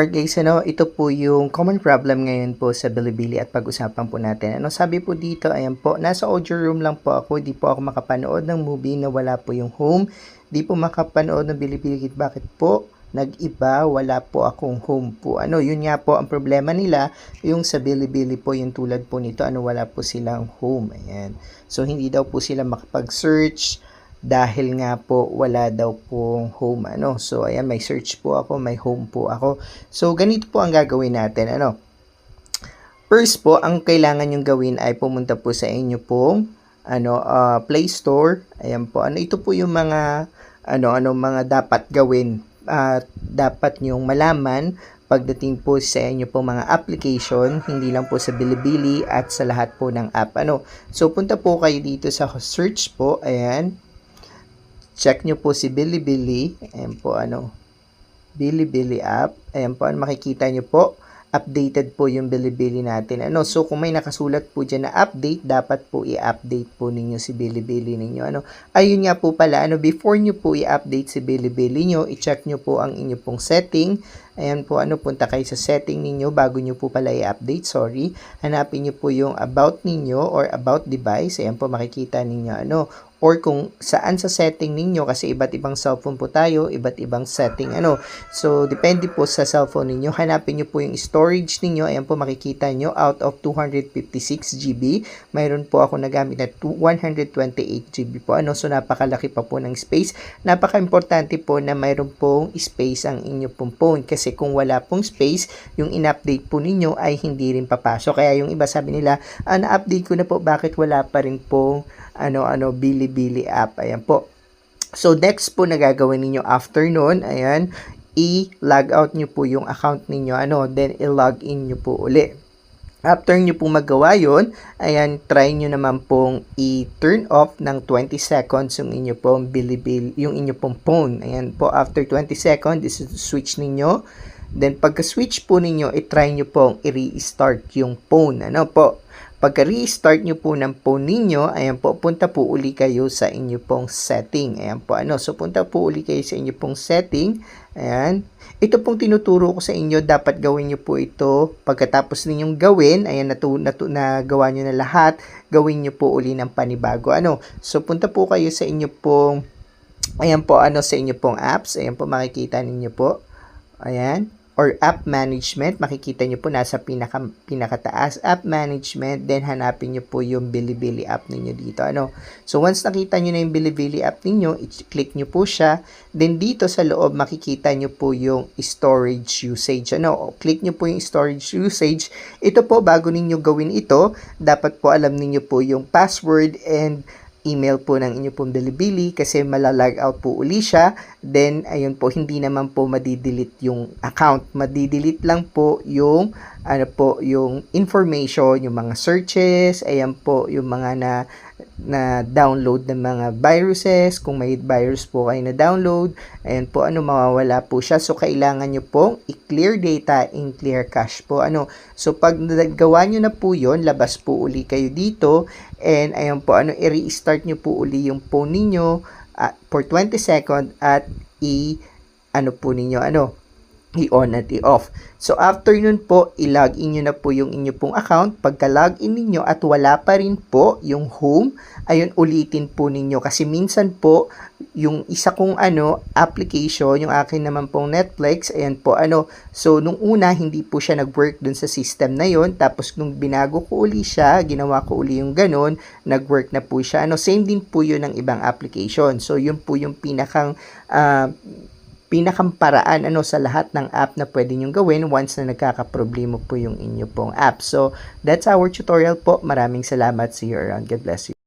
Alright guys, ano, ito po yung common problem ngayon po sa Bilibili at pag-usapan po natin. Ano sabi po dito, ayan po, nasa audio room lang po ako, di po ako makapanood ng movie na wala po yung home. Di po makapanood ng Bilibili Kit. Bakit po? Nag-iba, wala po akong home po. Ano, yun nga po ang problema nila, yung sa Bilibili po, yung tulad po nito, ano, wala po silang home. Ayan. So, hindi daw po sila makapag-search dahil nga po wala daw pong home ano. So ayan may search po ako, may home po ako. So ganito po ang gagawin natin ano. First po, ang kailangan yung gawin ay pumunta po sa inyo pong ano uh, Play Store. Ayan po. Ano ito po yung mga ano ano mga dapat gawin at dapat nyong malaman pagdating po sa inyo po mga application, hindi lang po sa Bilibili at sa lahat po ng app. Ano? So punta po kayo dito sa search po, ayan check nyo po si Bilibili. Ayan po ano. Bilibili app. Ayan po. Ano makikita nyo po. Updated po yung Bilibili natin. Ano, so kung may nakasulat po dyan na update, dapat po i-update po ninyo si Bilibili ninyo. Ano, ayun nga po pala, ano, before nyo po i-update si Bilibili nyo, i-check nyo po ang inyo pong setting. Ayan po, ano, punta kayo sa setting ninyo bago nyo po pala i-update, sorry. Hanapin nyo po yung about ninyo or about device. Ayan po, makikita ninyo, ano, or kung saan sa setting ninyo kasi iba't ibang cellphone po tayo, iba't ibang setting ano. So depende po sa cellphone ninyo. Hanapin niyo po yung storage ninyo. Ayan po makikita nyo out of 256 GB, mayroon po ako nagamit na 128 GB po. Ano so napakalaki pa po ng space. Napaka-importante po na mayroon pong space ang inyo pong phone kasi kung wala pong space, yung in-update po ninyo ay hindi rin papasok. Kaya yung iba sabi nila, ah, na-update ko na po, bakit wala pa rin pong ano-ano Bilibili app. Ayan po. So next po na gagawin ninyo after nun, ayan, i-log out nyo po yung account ninyo, ano, then i-log in nyo po uli. After nyo pong magawa yon, ayan, try nyo naman pong i-turn off ng 20 seconds yung inyo pong Bilibili, yung inyo pong phone. Ayan po, after 20 seconds, this is switch ninyo. Then, pagka-switch po ninyo, i-try nyo pong i-restart yung phone. Ano po? Pagka restart nyo po ng phone ninyo, ayan po, punta po uli kayo sa inyo pong setting. Ayan po, ano, so punta po uli kayo sa inyo pong setting. Ayan. Ito pong tinuturo ko sa inyo, dapat gawin nyo po ito. Pagkatapos ninyong gawin, ayan, natu, natu, nagawa nyo na lahat, gawin nyo po uli ng panibago. Ano, so punta po kayo sa inyo pong, ayan po, ano, sa inyo pong apps. Ayan po, makikita ninyo po. Ayan or app management, makikita nyo po nasa pinaka, pinakataas app management, then hanapin nyo po yung Bilibili app ninyo dito. Ano? So once nakita nyo na yung Bilibili app ninyo, i-click nyo po siya, then dito sa loob makikita nyo po yung storage usage. Ano? Click nyo po yung storage usage. Ito po, bago ninyo gawin ito, dapat po alam ninyo po yung password and email po ng inyo pong Bilibili kasi malalag out po uli siya. Then, ayun po, hindi naman po madidelete yung account. Madidelete lang po yung, ano po, yung information, yung mga searches, ayan po, yung mga na, na download ng mga viruses. Kung may virus po kayo na download, ayan po, ano, mawawala po siya. So, kailangan nyo pong i-clear data in clear cache po. Ano, so, pag nagawa nyo na po yon labas po uli kayo dito And ayun po, ano, i-restart nyo po uli yung phone ninyo uh, for 20 seconds at i ano po ninyo, ano, i-on at i-off. So, after nun po, i-login nyo na po yung inyo pong account. Pagka-login ninyo at wala pa rin po yung home, ayun, ulitin po ninyo. Kasi minsan po, yung isa kong ano, application, yung akin naman pong Netflix, ayan po, ano, so, nung una, hindi po siya nag-work dun sa system na yon Tapos, nung binago ko uli siya, ginawa ko uli yung ganun, nag-work na po siya. Ano, same din po yun ng ibang application. So, yun po yung pinakang, uh, pinakamparaan ano sa lahat ng app na pwede nyo gawin once na nagkakaproblema po yung inyo pong app. So, that's our tutorial po. Maraming salamat. See you around. God bless you.